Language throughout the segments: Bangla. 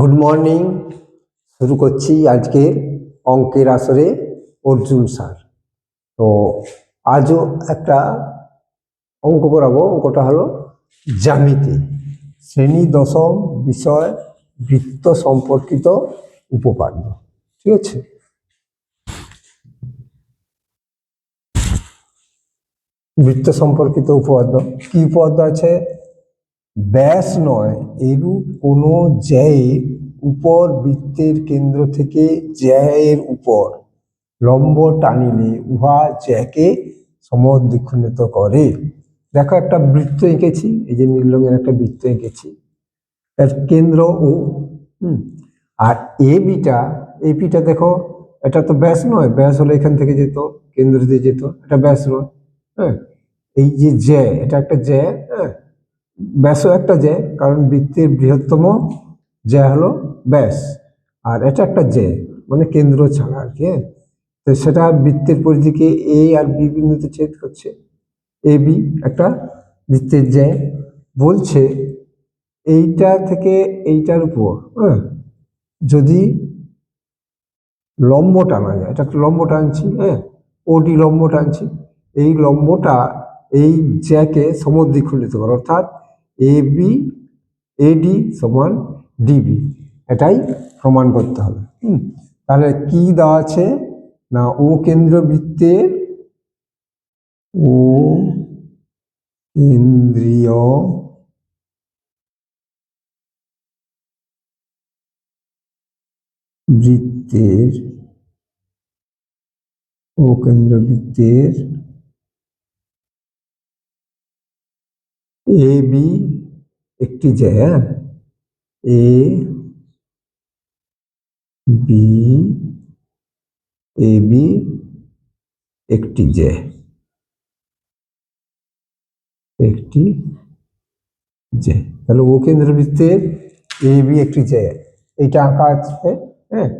গুড মর্নিং শুরু করছি আজকের অঙ্কের আসরে অর্জুন স্যার। তো আজও একটা অঙ্ক করাবো। অঙ্কটা হলো জ্যামিতি। শ্রেণি, দশম, বিষয়, বৃত্ত সম্পর্কিত উপপাদ্য। ঠিক আছে? বৃত্ত সম্পর্কিত উপপাদ্য। কি উপপাদ্য আছে? ব্যাস নয়, এরূপ কোনো জ্যায়ের উপর বৃত্তের কেন্দ্র থেকে জ্যায়ের উপর লম্ব টানিলে উহা জ্যাকে সমদ্বিখণ্ডিত করে। দেখো একটা বৃত্ত এঁকেছি, এই যে নীল রঙের একটা বৃত্ত এঁকেছি। তার কেন্দ্র ও, হুম, আর এ বিটা এ বিটা দেখো, এটা তো ব্যাস নয়, ব্যাস হলে এখান থেকে যেত, কেন্দ্র দিয়ে যেত, এটা ব্যাস নয় হ্যাঁ এই যে জ্যা এটা একটা জ্যা হ্যাঁ ব্যাসও একটা জ্যা কারণ বৃত্তের বৃহত্তম জ্যা হলো ব্যাস, আর এটা একটা জ্যা মানে কেন্দ্র ছাড়া আর কি হ্যাঁ? তো সেটা বৃত্তের পরিধিকে এ আর বি বিন্দুতে ছেদ করছে। এ বি একটা বৃত্তের জ্যা বলছে, এইটা থেকে এইটার উপর হ্যাঁ? যদি লম্ব টানা যায়, এটা একটা লম্ব টানছি হ্যাঁ? ওডি লম্ব টানছি, এই লম্বটা এই জ্যাকে সমদ্বিখণ্ডিত করে, অর্থাৎ এ বি এডি সমান ডিবি এটাই প্রমাণ করতে হবে। তাহলে কি দেওয়া আছে? না, ও কেন্দ্র বৃত্তের ও কেন্দ্রীয় বৃত্তের ও কেন্দ্র বৃত্তের এ বি একটি জ্যা এ, বি এ, বি একটি জ্যা একটি জ্যা তাহলে ও কেন্দ্রবৃত্তের এ, বি একটি জ্যা এইটা আঁকা আছে হ্যাঁ?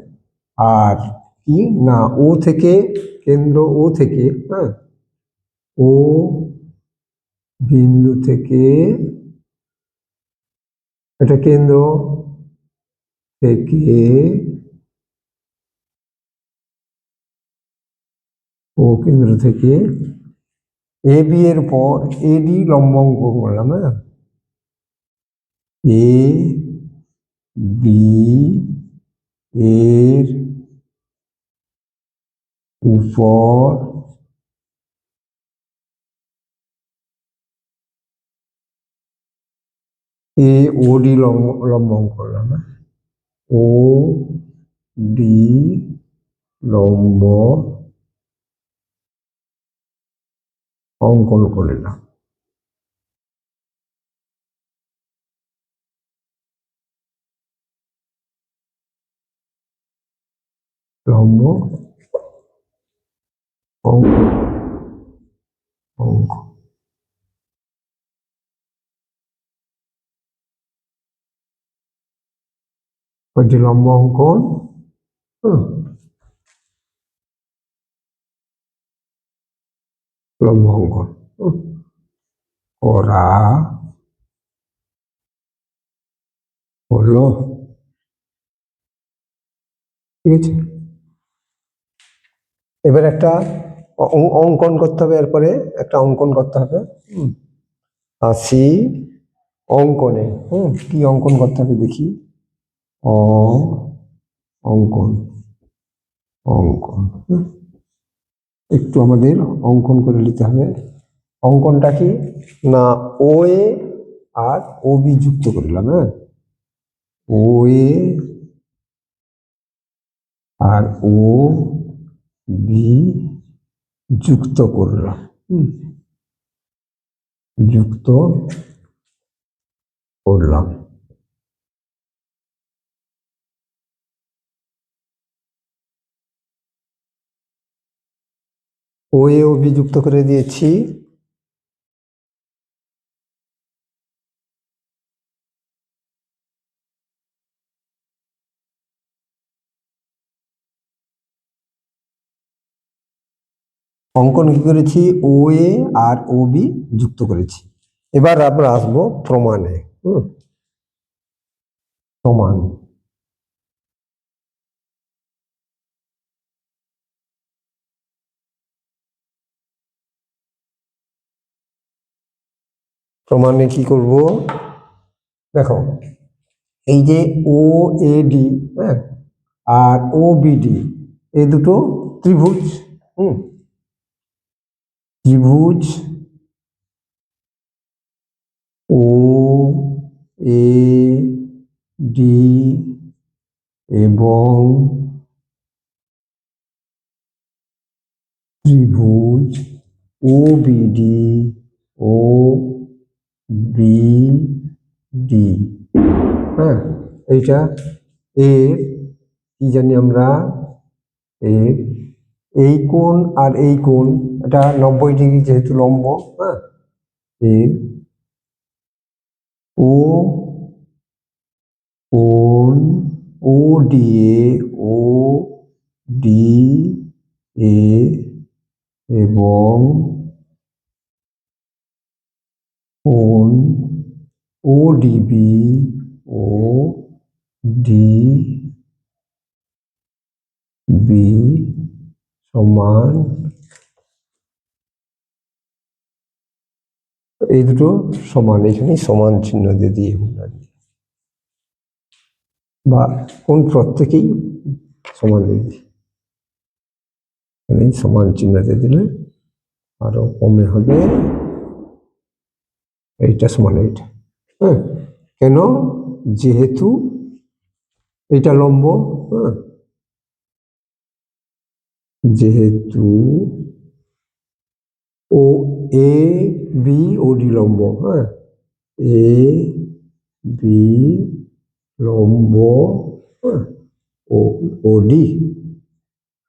আর কি? না, ও থেকে, কেন্দ্র ও থেকে হ্যাঁ? ও বিন্দু থেকে এটা কেন্দ্র থেকে ও কেন্দ্র থেকে এ বি এর পর এ এডি লম্ব অঙ্ক করলাম হ্যাঁ? এ বি এর উপর এ ও ডি লম্ব লম্ব অঙ্ক করলাম হ্যাঁ? ও ডি লম্ব অঙ্কন করলাম লম্ব অঙ্ক অঙ্ক কয়টি লম্ব অঙ্কন লম্ব অঙ্কন করা হলো ঠিক আছে এবার একটা অঙ্কন করতে হবে এরপরে, একটা অঙ্কন করতে হবে। আসি অঙ্কনে। হুম, কি অঙ্কন করতে হবে দেখি। অ অঙ্কন অঙ্কন। একটু আমাদের অঙ্কন করে নিতে হবে। অঙ্কনটা কি? না ও এ আর ও বি যুক্ত করলাম হ্যাঁ? ও এ আর ও বি যুক্ত করলাম। হুম। যুক্ত করলাম। ও এ যুক্ত করে দিয়েছি। অঙ্কন কি করেছি? ও এ আর ও বি যুক্ত করেছি। এবার আমরা আসব প্রমাণে, হুম? প্রমাণ। প্রমাণে কি করব? দেখো, এই যে ও এ ডি হ্যাঁ আর ও বিডি এই দুটো ত্রিভুজ, হুম, ত্রিভুজ ও এ ডি এবং ত্রিভুজ O BD O B D হ্যাঁ এইটা এর কি জানি আমরা? এর এই কোণ আর এই কোণ, এটা নব্বই ডিগ্রি যেহেতু লম্ব হ্যাঁ? এর ও কোণ ও D A O D A এবং কোণ O DB O D B সমান এই দুটো সমান এখানে সমান চিহ্ন দিয়ে দিয়ে বা কোন প্রত্যেকেই সমান দিয়ে দিই। সমান চিহ্ন দিয়ে দিলে আরও কমে হবে। এইটা সমান এইটা হ্যাঁ কেন? যেহেতু এটা লম্ব হ্যাঁ। যেহেতু ও এ বি ও ডি লম্ব হ্যাঁ। এ বি লম্ব হ্যাঁ। ও ও ডি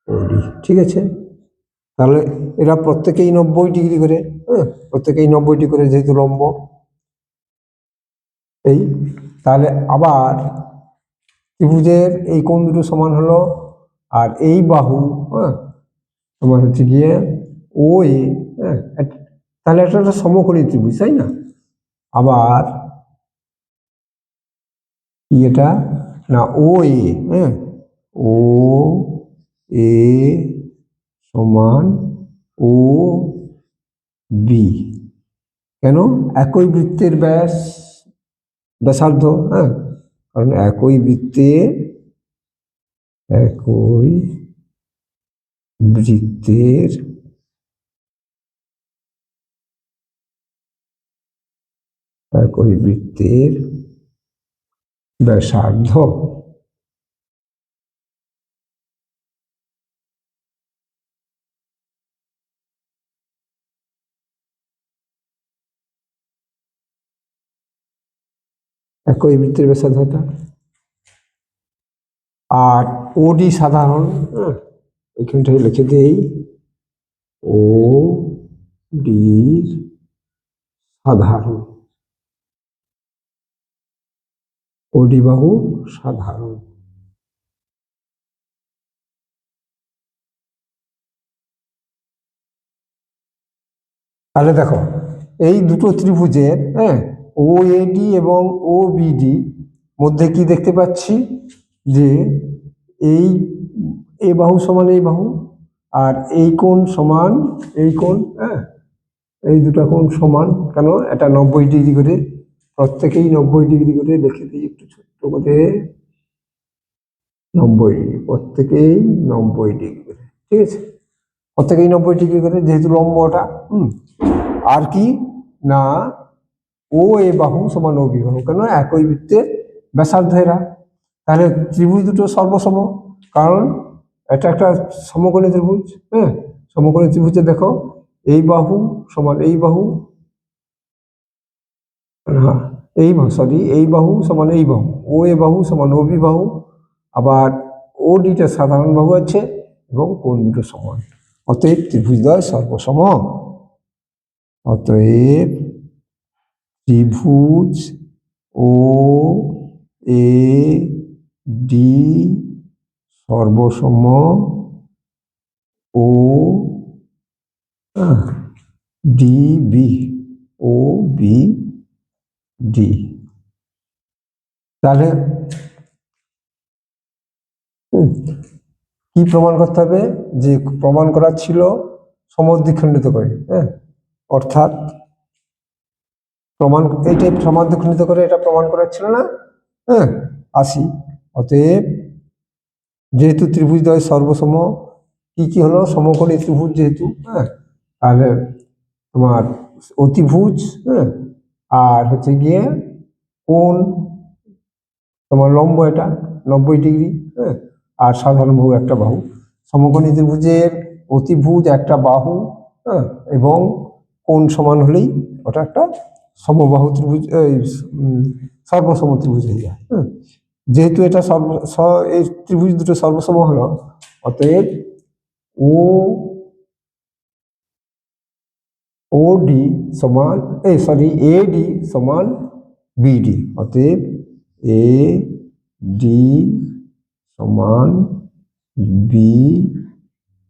ও ডি ঠিক আছে? তাহলে এরা প্রত্যেকেই নব্বই ডিগ্রি করে হ্যাঁ। প্রত্যেকেই নব্বই ডিগ্রি করে যেহেতু লম্ব, এই, তাহলে আবার ত্রিভুজের এই কোণ দুটো সমান হলো, আর এই বাহু হ্যাঁ সমান হচ্ছে গিয়ে ও এ হ্যাঁ তাহলে এটা একটা সমকোণী ত্রিভুজ, তাই না? আবার কি এটা? না, ও এ হ্যাঁ ও এ সমান ও বি কেন? একই বৃত্তের ব্যাস, ব্যাসার্ধ হ্যাঁ? কারণ একই বৃত্তে একই বৃত্তের একই বৃত্তের ব্যাসার্ধ। একই বৃত্তের ব্যাসার্ধটা আর ওডি সাধারণ হ্যাঁ লিখে দেই। ও ডি সাধারণ। ওডি বাহু সাধারণ। তাহলে দেখো, এই দুটো ত্রিভুজের হ্যাঁ ও এডি এবং ও বিডি মধ্যে কি দেখতে পাচ্ছি? যে এই এ বাহু সমান এই বাহু আর এই কোণ সমান এই কোণ হ্যাঁ? এই দুটো কোণ সমান কেন? এটা নব্বই ডিগ্রি করে, প্রত্যেকেই নব্বই ডিগ্রি করে লিখে দিই একটু ছোট্ট করে। নব্বই ডিগ্রি প্রত্যেকেই নব্বই ডিগ্রি করে, ঠিক আছে? প্রত্যেকেই নব্বই ডিগ্রি করে, যেহেতু লম্ব ওটা হুম? আর কি? না ও এ বাহু সমান ও বি বাহু কেন? একই বৃত্তের ব্যাসার্ধ এরা। তাহলে ত্রিভুজ দুটো সর্বসম। কারণ এটা একটা সমকোণী ত্রিভুজ হ্যাঁ? সমকোণী ত্রিভুজে দেখো, এই বাহু সমান এই বাহু হ্যাঁ এই সরি এই বাহু সমান এই বাহু। ও এ বাহু সমান ও বি বাহু। আবার ও ডিটা সাধারণ বাহু আছে এবং কোন দুটো সমান। অতএব ত্রিভুজদ্বয় সর্বসম। অতএব ত্রিভুজ O A D সর্বসম O D B O B D. তাহলে কি প্রমাণ করতে হবে? যে প্রমাণ করা ছিল সমদ্বিখণ্ডিত করে হ্যাঁ? অর্থাৎ প্রমাণ এইটাই সমাধিখণ্ডিত করে এটা প্রমাণ করার ছিল না? হ্যাঁ আসি। অতএব যেহেতু ত্রিভুজদ্বয় সর্বসম, কি কি হলো? সমকোণী ত্রিভুজ যেহেতু হ্যাঁ তাহলে তোমার অতিভুজ হ্যাঁ আর হচ্ছে গিয়ে কোন তোমার লম্ব এটা, নব্বই ডিগ্রি হ্যাঁ আর সাধারণ বাহু একটা বাহু। সমকোণী ত্রিভুজের অতিভুজ একটা বাহু হ্যাঁ এবং কোন সমান হলেই ওটা একটা সমবাহু ত্রিভুজ এই উম, সর্বসম ত্রিভুজ হয়ে যায় হ্যাঁ যেহেতু এটা সর্ব স- এই ত্রিভুজ দুটো সর্বসম হলো অতএব ও ও ডি সমান এই সরি এ ডি সমান বিডি অতএব এ ডি সমান বি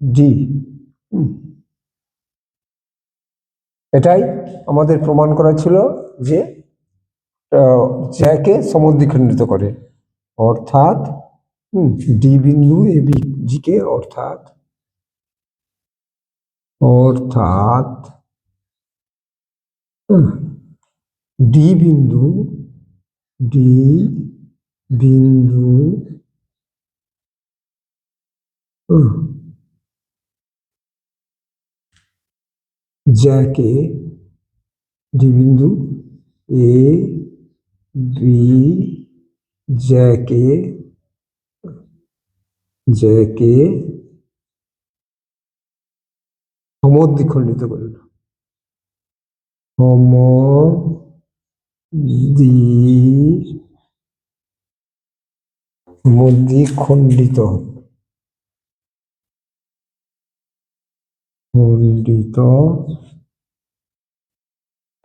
ডি এটাই আমাদের প্রমাণ করা ছিল যে জ্যাকে সমদ্বিখণ্ডিত করে। অর্থাৎ ডি বিন্দু এ বি জিকে অর্থাৎ অর্থাৎ ডি বিন্দু ডি বিন্দু হুম, যাকে বিন্দু এ বি যাকে যাকে সমদ্বিখণ্ডিত করল সমদ্বি সমদ্বিখণ্ডিত। খণ্ডিত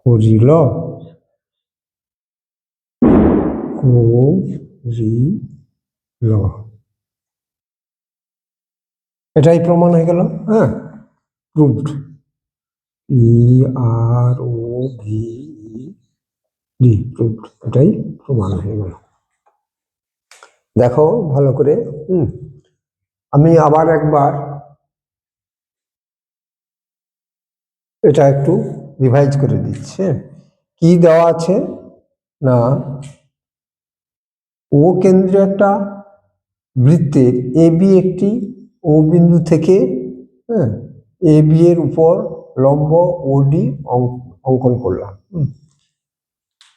করিল। করিল। এটাই প্রমাণ হয়ে গেল হ্যাঁ? প্রুভড ই আর ও ভি ডি প্রুভড এটাই প্রমাণ হয়ে গেল। দেখো, ভালো করে, হুম? আমি আবার একবার এটা একটু রিভাইজ করে দিচ্ছি? কি দেওয়া আছে? না। ও কেন্দ্রে একটা বৃত্তের এ, বি একটি ও বিন্দু থেকে হ্যাঁ এ, বি এর উপর লম্ব ও ডি অঙ্কন করলাম।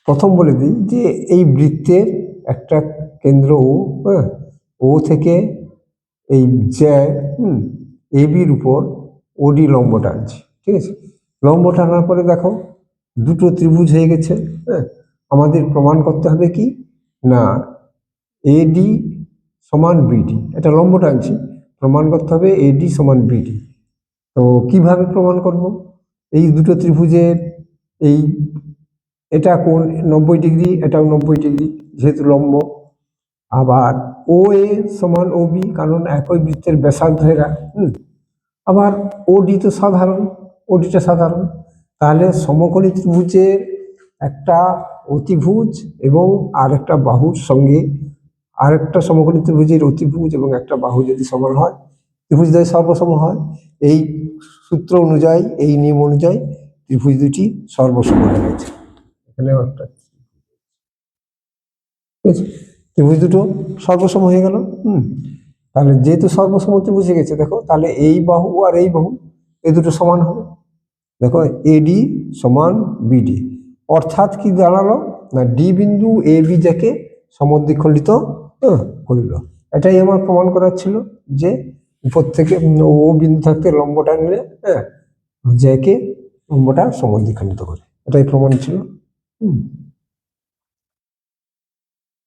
প্রথম বলে দিই যে এই বৃত্তের একটা কেন্দ্র ও হ্যাঁ ও থেকে এই জ্যা, হুম, এ, বির উপর ওডি লম্ব টানছি ঠিক আছে? লম্ব টানার পরে দেখো দুটো ত্রিভুজ হয়ে গেছে হ্যাঁ? আমাদের প্রমাণ করতে হবে কি? না এডি সমান বিডি এটা লম্ব টানছি, প্রমাণ করতে হবে এডি সমান বিডি তো কীভাবে প্রমাণ করব? এই দুটো ত্রিভুজের এই, এটা কোন নব্বই ডিগ্রি, এটাও নব্বই ডিগ্রি, যেহেতু লম্ব। আবার ও এ সমান ও বি কারণ একই বৃত্তের ব্যাসার্ধ এরা, হুম? আবার ওডি তো সাধারণ। ওডিটা সাধারণ। তাহলে সমকোণী ত্রিভুজের একটা অতিভুজ এবং আরেকটা বাহুর সঙ্গে আরেকটা সমকোণী ত্রিভুজের অতিভুজ এবং একটা বাহু যদি সমান হয়, ত্রিভুজ ত্রিভুজদ্বয় সর্বসম হয়, এই সূত্র অনুযায়ী, এই নিয়ম অনুযায়ী ত্রিভুজ দুটি সর্বসম হয়ে গেছে এখানেও একটা ত্রিভুজ। দুটো সর্বসম হয়ে গেল। হুম, তাহলে যেহেতু সর্বসম ত্রিভুজ হয়ে গেছে, দেখো, তাহলে এই বাহু আর এই বাহু, এই দুটো সমান হবে। দেখো এডি সমান বিডি অর্থাৎ কি দাঁড়াল? না ডি বিন্দু এ বি যাকে সমদ্বিখণ্ডিত হ্যাঁ, করিল। এটাই আমার প্রমাণ করার ছিল যে উপর থেকে ও বিন্দু থাকতে লম্বটা নিলে হ্যাঁ যাকে লম্বটা সমদ্বিখণ্ডিত করে। এটাই প্রমাণ ছিল।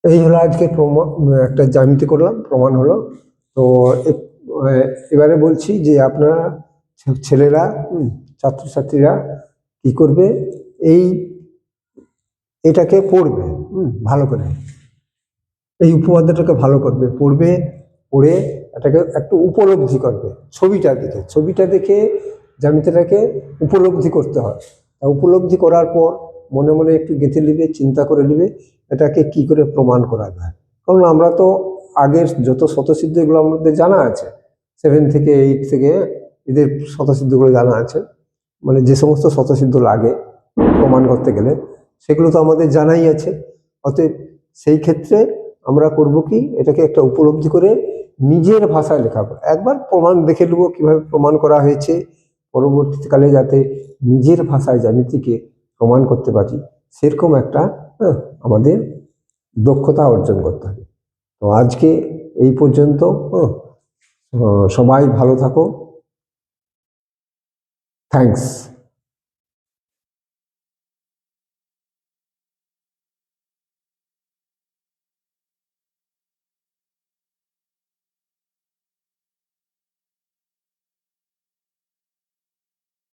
এই হলো আজকে প্রমাণ একটা জ্যামিতি করলাম প্রমাণ হলো। তো এবারে বলছি যে আপনারা ছেলেরা ছাত্রছাত্রীরা কি করবে? এই এটাকে পড়বে ভালো করে। এই উপপাদ্যটাকে ভালো করবে, পড়বে, পড়ে এটাকে একটু উপলব্ধি করবে। ছবিটা দেখে ছবিটা দেখে জ্যামিতিটাকে উপলব্ধি করতে হয়। তা উপলব্ধি করার পর মনে মনে একটু গেঁথে নিবে, চিন্তা করে নিবে, এটাকে কি করে প্রমাণ করা যায়। কারণ আমরা তো আগের যত শতসিদ্ধ এগুলো আমাদের জানা আছে, সেভেন থেকে এইট থেকে এদের শতসিদ্ধগুলো জানা আছে। মানে যে সমস্ত শতসিদ্ধ লাগে প্রমাণ করতে গেলে সেগুলো তো আমাদের জানাই আছে। অতএব সেই ক্ষেত্রে আমরা করব কি এটাকে একটা উপলব্ধি করে নিজের ভাষায় লেখাবো একবার প্রমাণ দেখে নেব কীভাবে প্রমাণ করা হয়েছে পরবর্তীকালে যাতে নিজের ভাষায় জ্যামিতিকে প্রমাণ করতে পারি। সেরকম একটা হ্যাঁ, আমাদের দক্ষতা অর্জন করতে হবে। তো আজকে এই পর্যন্ত হ্যাঁ, সবাই ভালো থাকো। থ্যাঙ্কস